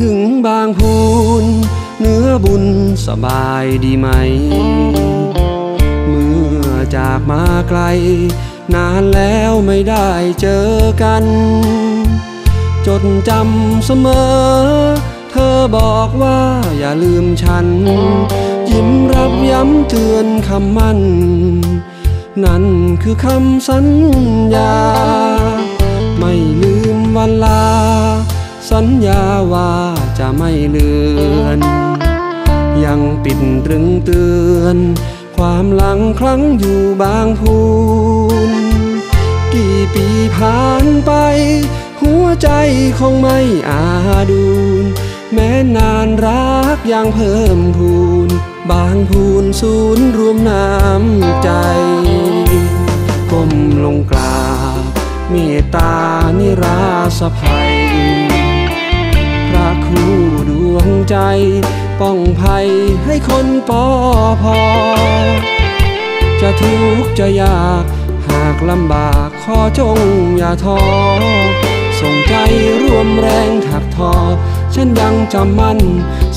ถึงบางพูน เนื้อบุญสบายดีไหม เมื่อจากมาไกล นานแล้วไม่ได้เจอกัน จดจำเสมอ เธอบอกว่าอย่าลืมฉัน ยิ้มรับย้ำเตือนคำมั่น นั่นคือคำสัญญา ไม่ลืมวันลา สัญญาว่าจะไม่เลือน ยังปิดตรึงเตือน ความหลังครั้งอยู่บางพูน กี่ปีผ่านไป หัวใจคงไม่อาดูน แม้นานรักยังเพิ่มพูน บางพูนศูนย์รวมน้ำใจก้มลงกราบเมตตานิราสภัย ใจ ป้องภัยให้คนปอพอ จะทุกข์จะยาก หากลำบากขอจงอย่าท้อส่งใจร่วมแรงถักทอ ฉันยังจำมั่น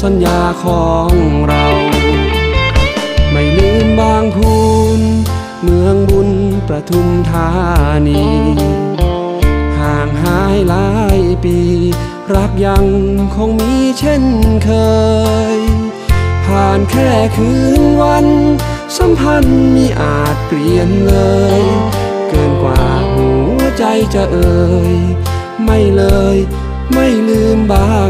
สัญญาของเรา ไม่ลืมบางพูน เมืองบุญประทุมธานี ห่างหายหลายปี รักยังคงมีเช่นเคย ผ่านแค่คืนวัน สัมพันธ์มีอาจเปลี่ยนเลย เกินกว่าหัวใจจะเอ่ย ไม่เลย ไม่ลืมบ้า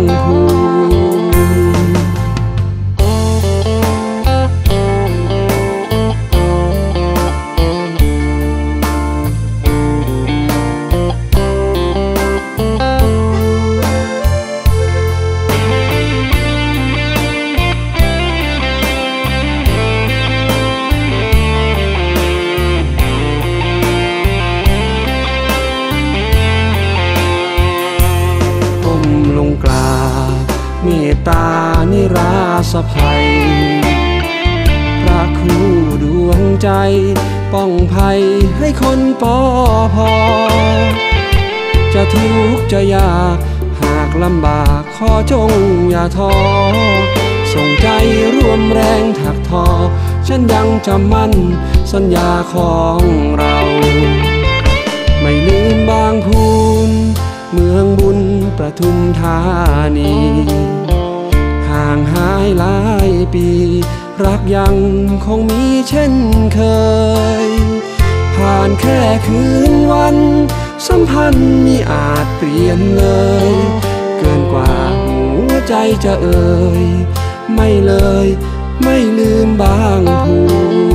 เมตตานิราสภัย พระครูดวงใจ ป้องภัยให้คนปอพอ จะทุกข์จะยากหากลำบากขอจงอย่าท้อส่งใจร่วมแรงถักทอ ฉันยังจำมั่นสัญญาของเรา ไม่ลืมบางพูน เมืองบุญประทุมธานีางหายหลายปี รักยังคงมีเช่นเคย ผ่านแค่คืนวัน สัมพันธ์มีอาจเปลี่ยนเลย เกินกว่าหัวใจจะเอ่ย ไม่เลย ไม่ลืมบางผู